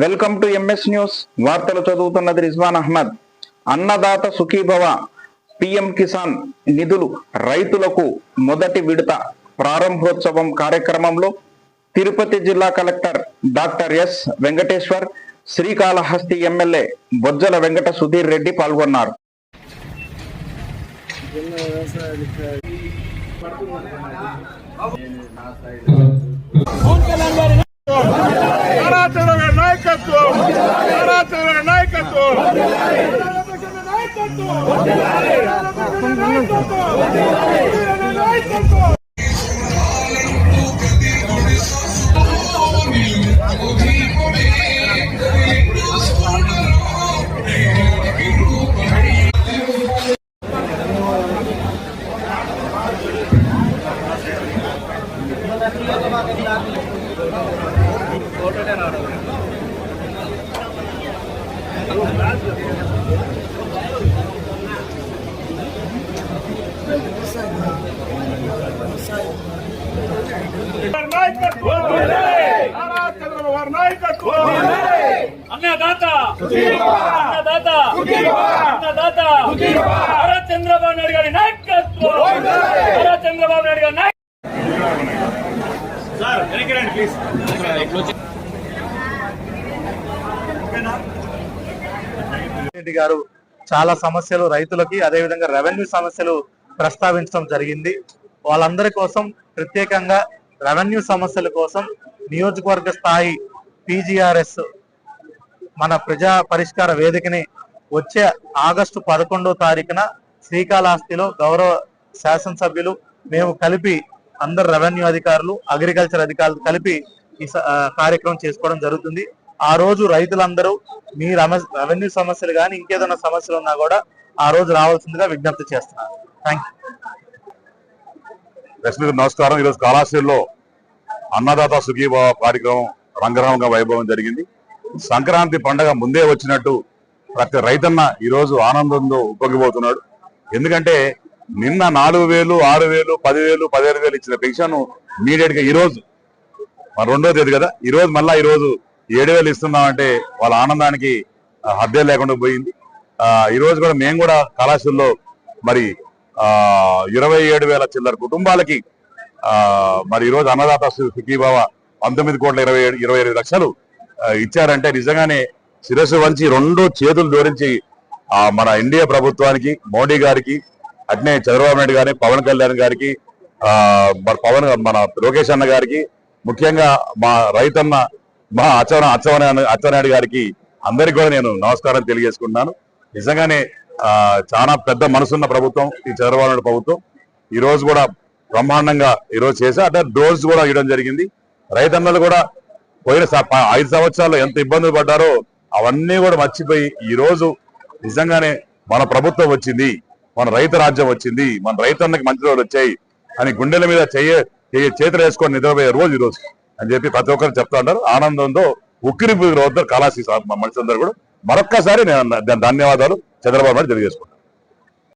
Welcome to MS news వార్తలు చదువుతున్నది Rizwan Ahmed. Annadata Sukhibhava PM Kisan నిధులు రైతులకు మొదటి విడత ప్రారంభోత్సవం కార్యక్రమంలో తిరుపతి జిల్లా collector doctor S Venkateshwar Srikalahasti MLA Bojjala Venkata Sudheer Reddy పాల్గొన్నారు. నారాచరణ నాయకత్వం రావడం అన్నదాత అన్నదాత అన్నదాత నారా చంద్రబాబు నాయుడు గారి నాయకత్వం నారా చంద్రబాబు నాయుడు గారి నాయకత్వం సార్ వెనక్కి రండి ప్లీజ్ రెడ్డి గారు చాలా సమస్యలు రైతులకి అదేవిధంగా రెవెన్యూ సమస్యలు ప్రస్తావించడం జరిగింది. వాళ్ళందరి కోసం ప్రత్యేకంగా రెవెన్యూ సమస్యల కోసం నియోజకవర్గ స్థాయి పీజీఆర్ఎస్ మన ప్రజా పరిష్కార వేదికని వచ్చే ఆగస్టు పదకొండో తారీఖున శ్రీకాళహస్తిలో గౌరవ శాసనసభ్యులు మేము కలిపి అందరు రెవెన్యూ అధికారులు అగ్రికల్చర్ అధికారులు కలిపి ఈ కార్యక్రమం చేసుకోవడం జరుగుతుంది. ఆ రోజు రైతులందరూ మీ రెవెన్యూ సమస్యలు కానీ ఇంకేదైనా సమస్యలు ఉన్నా కూడా ఆ రోజు రావాల్సిందిగా విజ్ఞప్తి చేస్తున్నాను థ్యాంక్ దర్శకులకు నమస్కారం. ఈరోజు కళాశాలలో అన్నదాత సుఖీభావ కార్యక్రమం రంగరంగ వైభవం జరిగింది. సంక్రాంతి పండగ ముందే వచ్చినట్టు ప్రతి రైతన్న ఈరోజు ఆనందంతో ఉప్పొంగిపోతున్నాడు. ఎందుకంటే నిన్న నాలుగు వేలు ఆరు వేలు పదివేలు పదిహేను వేలు ఇచ్చిన పెన్షన్ ఇమీడియట్గా ఈ రోజు మరి రెండో తేదీ కదా ఈ రోజు మళ్ళా ఈ రోజు ఏడు వేలు ఇస్తున్నామంటే వాళ్ళ ఆనందానికి హద్దే లేకుండా పోయింది. ఈరోజు కూడా మేము కూడా కళాశాలలో మరి ఇరవై ఏడు వేల చిల్లర కుటుంబాలకి మరి ఈరోజు అన్నదాత సు- సుఖీభావ పంతొమ్మిది కోట్ల ఇరవై ఏడు ఇరవై ఐదు లక్షలు ఇచ్చారంటే నిజంగానే శిరస్సు వంచి రెండు చేతులు జోడించి మన ఎన్డీఏ ప్రభుత్వానికి మోడీ గారికి అట్నే చంద్రబాబు నాయుడు గారిని పవన్ కళ్యాణ్ గారికి మరి పవన్ మన లోకేష్ అన్న గారికి ముఖ్యంగా మా రైతన్న మా అచ్చవన అచ్చవన అచ్చవనాయుడు గారికి అందరికి కూడా నేను నమస్కారం తెలియజేసుకుంటున్నాను. నిజంగానే చాలా పెద్ద మనసున్న ప్రభుత్వం ఈ చంద్రబాబు నాయుడు ప్రభుత్వం. ఈ రోజు కూడా బ్రహ్మాండంగా ఈ రోజు చేసి అంటే డోర్స్ కూడా ఇవ్వడం జరిగింది. రైతన్నలు కూడా పోయిన ఐదు సంవత్సరాలు ఎంత ఇబ్బందులు పడ్డారో అవన్నీ కూడా మర్చిపోయి ఈ రోజు నిజంగానే మన ప్రభుత్వం వచ్చింది మన రైతు రాజ్యం వచ్చింది మన రైతన్నకి మంచి రోజులు వచ్చాయి అని గుండెల మీద చేయ చేతులు వేసుకొని నిద్రపోయే రోజు ఈ రోజు. అని చెప్పి ప్రతి ఒక్కరు చెప్తా ఉంటారు ఆనందంతో ఉక్కిరి వద్దరు కళాశీ మనుషులందరూ కూడా. మరొక్కసారి నేను ధన్యవాదాలు. చంద్రబాబు నాయుడు తెలియజేసుకుంటాను.